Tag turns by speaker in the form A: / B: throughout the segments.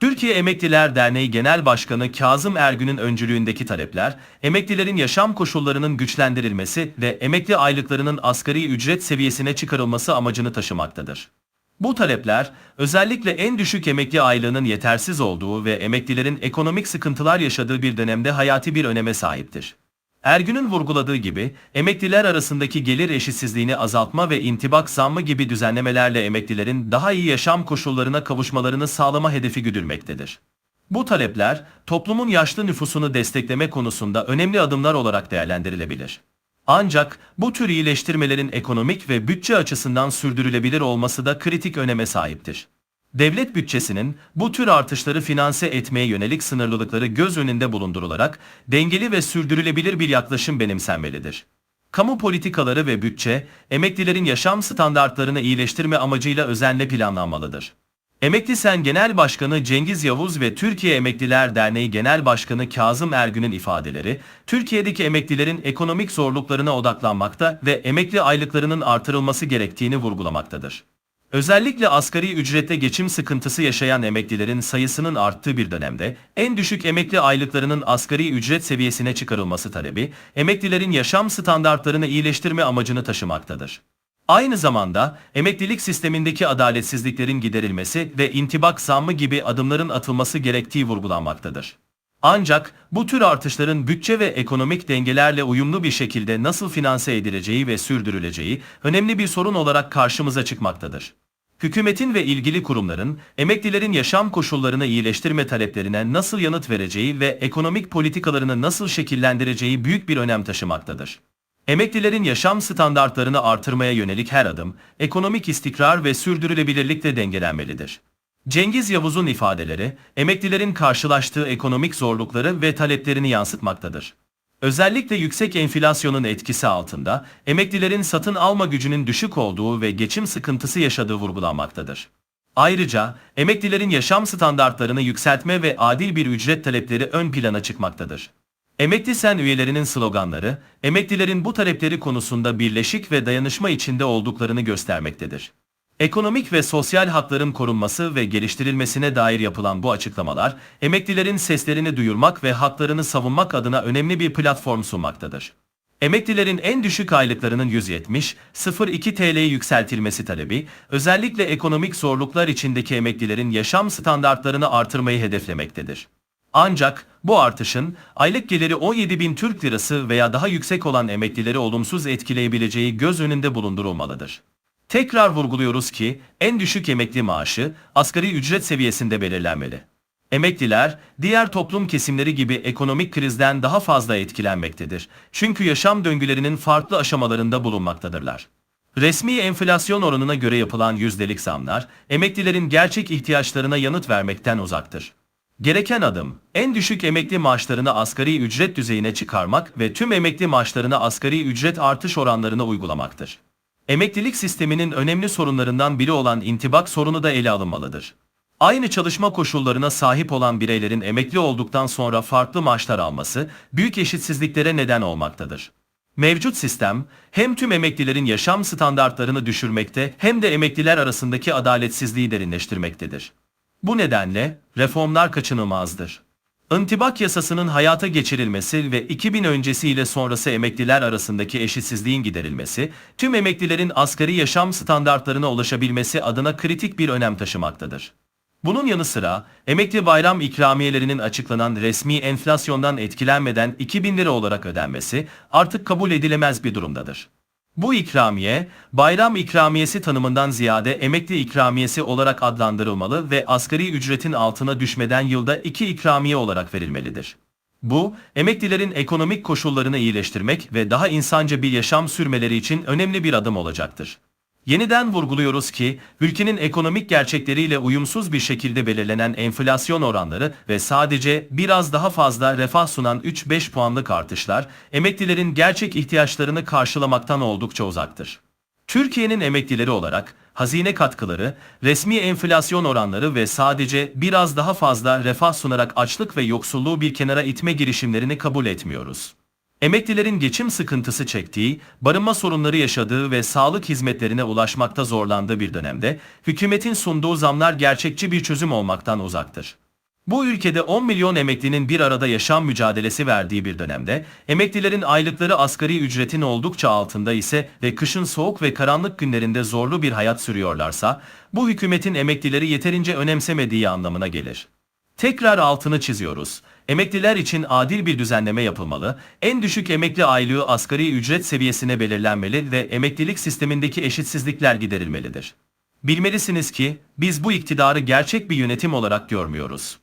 A: Türkiye Emekliler Derneği Genel Başkanı Kazım Ergün'ün öncülüğündeki talepler, emeklilerin yaşam koşullarının güçlendirilmesi ve emekli aylıklarının asgari ücret seviyesine çıkarılması amacını taşımaktadır. Bu talepler, özellikle en düşük emekli aylığının yetersiz olduğu ve emeklilerin ekonomik sıkıntılar yaşadığı bir dönemde hayati bir öneme sahiptir. Ergün'ün vurguladığı gibi, emekliler arasındaki gelir eşitsizliğini azaltma ve intibak zammı gibi düzenlemelerle emeklilerin daha iyi yaşam koşullarına kavuşmalarını sağlama hedefi güdülmektedir. Bu talepler, toplumun yaşlı nüfusunu destekleme konusunda önemli adımlar olarak değerlendirilebilir. Ancak bu tür iyileştirmelerin ekonomik ve bütçe açısından sürdürülebilir olması da kritik öneme sahiptir. Devlet bütçesinin bu tür artışları finanse etmeye yönelik sınırlılıkları göz önünde bulundurularak dengeli ve sürdürülebilir bir yaklaşım benimsenmelidir. Kamu politikaları ve bütçe, emeklilerin yaşam standartlarını iyileştirme amacıyla özenle planlanmalıdır. Emekli Sen Genel Başkanı Cengiz Yavuz ve Türkiye Emekliler Derneği Genel Başkanı Kazım Ergün'ün ifadeleri, Türkiye'deki emeklilerin ekonomik zorluklarına odaklanmakta ve emekli aylıklarının artırılması gerektiğini vurgulamaktadır. Özellikle asgari ücrette geçim sıkıntısı yaşayan emeklilerin sayısının arttığı bir dönemde, en düşük emekli aylıklarının asgari ücret seviyesine çıkarılması talebi, emeklilerin yaşam standartlarını iyileştirme amacını taşımaktadır. Aynı zamanda emeklilik sistemindeki adaletsizliklerin giderilmesi ve intibak zammı gibi adımların atılması gerektiği vurgulanmaktadır. Ancak bu tür artışların bütçe ve ekonomik dengelerle uyumlu bir şekilde nasıl finanse edileceği ve sürdürüleceği önemli bir sorun olarak karşımıza çıkmaktadır. Hükümetin ve ilgili kurumların emeklilerin yaşam koşullarını iyileştirme taleplerine nasıl yanıt vereceği ve ekonomik politikalarını nasıl şekillendireceği büyük bir önem taşımaktadır. Emeklilerin yaşam standartlarını artırmaya yönelik her adım, ekonomik istikrar ve sürdürülebilirlikle dengelenmelidir. Cengiz Yavuz'un ifadeleri, emeklilerin karşılaştığı ekonomik zorlukları ve taleplerini yansıtmaktadır. Özellikle yüksek enflasyonun etkisi altında, emeklilerin satın alma gücünün düşük olduğu ve geçim sıkıntısı yaşadığı vurgulanmaktadır. Ayrıca, emeklilerin yaşam standartlarını yükseltme ve adil bir ücret talepleri ön plana çıkmaktadır. Emekli Sen üyelerinin sloganları, emeklilerin bu talepleri konusunda birleşik ve dayanışma içinde olduklarını göstermektedir. Ekonomik ve sosyal hakların korunması ve geliştirilmesine dair yapılan bu açıklamalar, emeklilerin seslerini duyurmak ve haklarını savunmak adına önemli bir platform sunmaktadır. Emeklilerin en düşük aylıklarının 170-02 TL'ye yükseltilmesi talebi, özellikle ekonomik zorluklar içindeki emeklilerin yaşam standartlarını artırmayı hedeflemektedir. Ancak bu artışın aylık geliri 17 bin Türk lirası veya daha yüksek olan emeklileri olumsuz etkileyebileceği göz önünde bulundurulmalıdır. Tekrar vurguluyoruz ki en düşük emekli maaşı asgari ücret seviyesinde belirlenmeli. Emekliler diğer toplum kesimleri gibi ekonomik krizden daha fazla etkilenmektedir. Çünkü yaşam döngülerinin farklı aşamalarında bulunmaktadırlar. Resmi enflasyon oranına göre yapılan yüzdelik zamlar emeklilerin gerçek ihtiyaçlarına yanıt vermekten uzaktır. Gereken adım, en düşük emekli maaşlarını asgari ücret düzeyine çıkarmak ve tüm emekli maaşlarına asgari ücret artış oranlarına uygulamaktır. Emeklilik sisteminin önemli sorunlarından biri olan intibak sorunu da ele alınmalıdır. Aynı çalışma koşullarına sahip olan bireylerin emekli olduktan sonra farklı maaşlar alması büyük eşitsizliklere neden olmaktadır. Mevcut sistem hem tüm emeklilerin yaşam standartlarını düşürmekte hem de emekliler arasındaki adaletsizliği derinleştirmektedir. Bu nedenle reformlar kaçınılmazdır. İntibak yasasının hayata geçirilmesi ve 2000 öncesi ile sonrası emekliler arasındaki eşitsizliğin giderilmesi, tüm emeklilerin asgari yaşam standartlarına ulaşabilmesi adına kritik bir önem taşımaktadır. Bunun yanı sıra emekli bayram ikramiyelerinin açıklanan resmi enflasyondan etkilenmeden 2000 lira olarak ödenmesi artık kabul edilemez bir durumdadır. Bu ikramiye, bayram ikramiyesi tanımından ziyade emekli ikramiyesi olarak adlandırılmalı ve asgari ücretin altına düşmeden yılda iki ikramiye olarak verilmelidir. Bu, emeklilerin ekonomik koşullarını iyileştirmek ve daha insanca bir yaşam sürmeleri için önemli bir adım olacaktır. Yeniden vurguluyoruz ki, ülkenin ekonomik gerçekleriyle uyumsuz bir şekilde belirlenen enflasyon oranları ve sadece biraz daha fazla refah sunan 3-5 puanlık artışlar, emeklilerin gerçek ihtiyaçlarını karşılamaktan oldukça uzaktır. Türkiye'nin emeklileri olarak hazine katkıları, resmi enflasyon oranları ve sadece biraz daha fazla refah sunarak açlık ve yoksulluğu bir kenara itme girişimlerini kabul etmiyoruz. Emeklilerin geçim sıkıntısı çektiği, barınma sorunları yaşadığı ve sağlık hizmetlerine ulaşmakta zorlandığı bir dönemde, hükümetin sunduğu zamlar gerçekçi bir çözüm olmaktan uzaktır. Bu ülkede 10 milyon emeklinin bir arada yaşam mücadelesi verdiği bir dönemde, emeklilerin aylıkları asgari ücretin oldukça altında ise ve kışın soğuk ve karanlık günlerinde zorlu bir hayat sürüyorlarsa, bu hükümetin emeklileri yeterince önemsemediği anlamına gelir. Tekrar altını çiziyoruz. Emekliler için adil bir düzenleme yapılmalı, en düşük emekli aylığı asgari ücret seviyesine belirlenmeli ve emeklilik sistemindeki eşitsizlikler giderilmelidir. Bilmelisiniz ki biz bu iktidarı gerçek bir yönetim olarak görmüyoruz.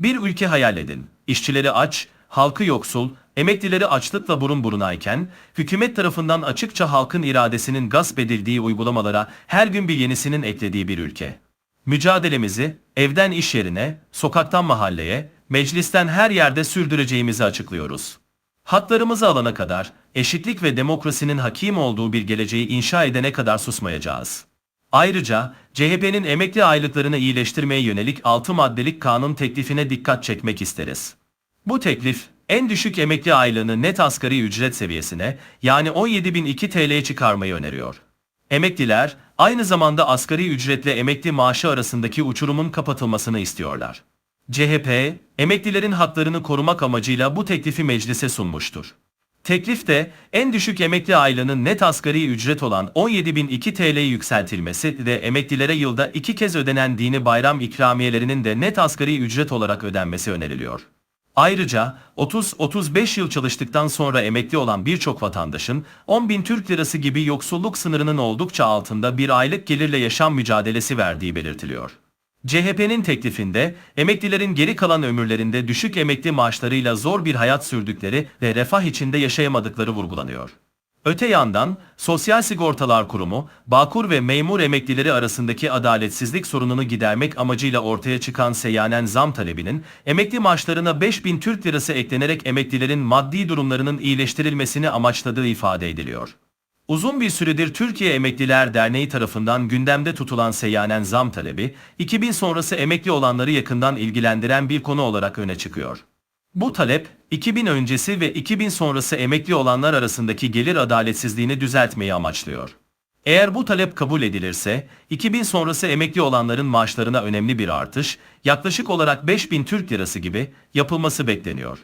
A: Bir ülke hayal edin. İşçileri aç, halkı yoksul, emeklileri açlıkla burun burunayken, hükümet tarafından açıkça halkın iradesinin gasp edildiği uygulamalara her gün bir yenisinin eklediği bir ülke. Mücadelemizi evden iş yerine, sokaktan mahalleye, meclisten her yerde sürdüreceğimizi açıklıyoruz. Hatlarımızı alana kadar, eşitlik ve demokrasinin hakim olduğu bir geleceği inşa edene kadar susmayacağız. Ayrıca CHP'nin emekli aylıklarını iyileştirmeye yönelik 6 maddelik kanun teklifine dikkat çekmek isteriz. Bu teklif, en düşük emekli aylığını net asgari ücret seviyesine yani 17.002 TL'ye çıkarmayı öneriyor. Emekliler, aynı zamanda asgari ücretle emekli maaşı arasındaki uçurumun kapatılmasını istiyorlar. CHP, emeklilerin haklarını korumak amacıyla bu teklifi meclise sunmuştur. Teklifte en düşük emekli aylığının net asgari ücret olan 17.002 TL'ye yükseltilmesi ve emeklilere yılda iki kez ödenen dini bayram ikramiyelerinin de net asgari ücret olarak ödenmesi öneriliyor. Ayrıca 30-35 yıl çalıştıktan sonra emekli olan birçok vatandaşın 10.000 Türk Lirası gibi yoksulluk sınırının oldukça altında bir aylık gelirle yaşam mücadelesi verdiği belirtiliyor. CHP'nin teklifinde emeklilerin geri kalan ömürlerinde düşük emekli maaşlarıyla zor bir hayat sürdükleri ve refah içinde yaşayamadıkları vurgulanıyor. Öte yandan Sosyal Sigortalar Kurumu, Bağkur ve memur emeklileri arasındaki adaletsizlik sorununu gidermek amacıyla ortaya çıkan seyyanen zam talebinin emekli maaşlarına 5000 Türk Lirası eklenerek emeklilerin maddi durumlarının iyileştirilmesini amaçladığı ifade ediliyor. Uzun bir süredir Türkiye Emekliler Derneği tarafından gündemde tutulan seyyanen zam talebi, 2000 sonrası emekli olanları yakından ilgilendiren bir konu olarak öne çıkıyor. Bu talep, 2000 öncesi ve 2000 sonrası emekli olanlar arasındaki gelir adaletsizliğini düzeltmeyi amaçlıyor. Eğer bu talep kabul edilirse, 2000 sonrası emekli olanların maaşlarına önemli bir artış, yaklaşık olarak 5000 Türk Lirası gibi yapılması bekleniyor.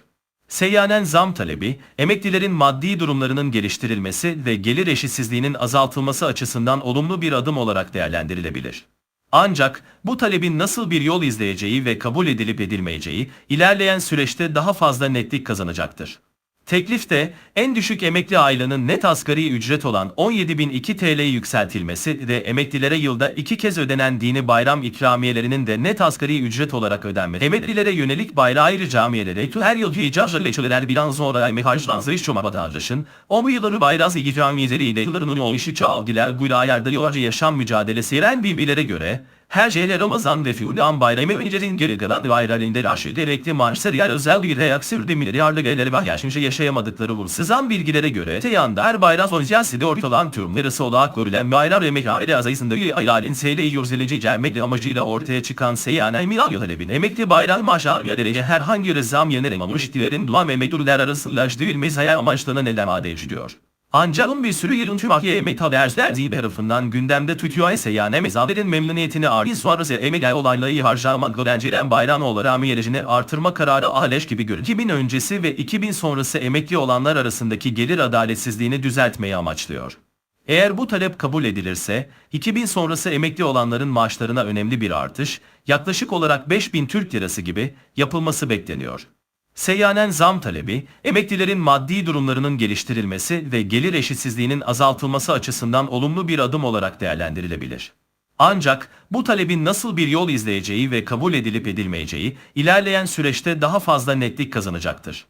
A: Seyyanen zam talebi, emeklilerin maddi durumlarının geliştirilmesi ve gelir eşitsizliğinin azaltılması açısından olumlu bir adım olarak değerlendirilebilir. Ancak bu talebin nasıl bir yol izleyeceği ve kabul edilip edilmeyeceği ilerleyen süreçte daha fazla netlik kazanacaktır. Teklifte en düşük emekli aylığının net asgari ücret olan 17.002 TL'ye yükseltilmesi ve emeklilere yılda iki kez ödenen dini bayram ikramiyelerinin de net asgari ücret olarak ödenmesi. Emeklilere yönelik bayrağı ayrı camiyelere her yıl icazlı leçeler bir sonra emek harçlansı iş çoma vatandaşın o yılları bayraz ikramiyeleriyle yılların yol işi çağdiler guyla yerde yolcu yaşam mücadelesi eren birbirlere göre her şeyle Ramazan ve Fiulan bayramı öncenin geri kalan bayramında raşid gerekli maaşlar yer özel bir reaksiyon milyarlı gelirleri var yaşınca yaşayamadıkları vursuzan bilgilere göre te yanda her bayram sonucası ortalan tüm lirası olarak görülen bayram emek aile azayısında aylalin seyle yüzelici cemekli amacıyla ortaya çıkan seyyanen milyon talebin emekli bayram maaşı derece herhangi bir zam yerine mamıştilerin duan ve emekliler arasındaştığı hayal amaçlarına neden adediliyor. Ancak bir sürü yılın tüm ahye metal dersler tarafından gündemde tutuyor ise yani mezarların memnuniyetini argı sonrası emekli olayları harcamak öğrencilerin bayram olarak miyerecini artırma kararı ahleş gibi görür. 2000 öncesi ve 2000 sonrası emekli olanlar arasındaki gelir adaletsizliğini düzeltmeyi amaçlıyor. Eğer bu talep kabul edilirse, 2000 sonrası emekli olanların maaşlarına önemli bir artış, yaklaşık olarak 5000 Türk Lirası gibi yapılması bekleniyor. Seyyanen zam talebi, emeklilerin maddi durumlarının geliştirilmesi ve gelir eşitsizliğinin azaltılması açısından olumlu bir adım olarak değerlendirilebilir. Ancak bu talebin nasıl bir yol izleyeceği ve kabul edilip edilmeyeceği ilerleyen süreçte daha fazla netlik kazanacaktır.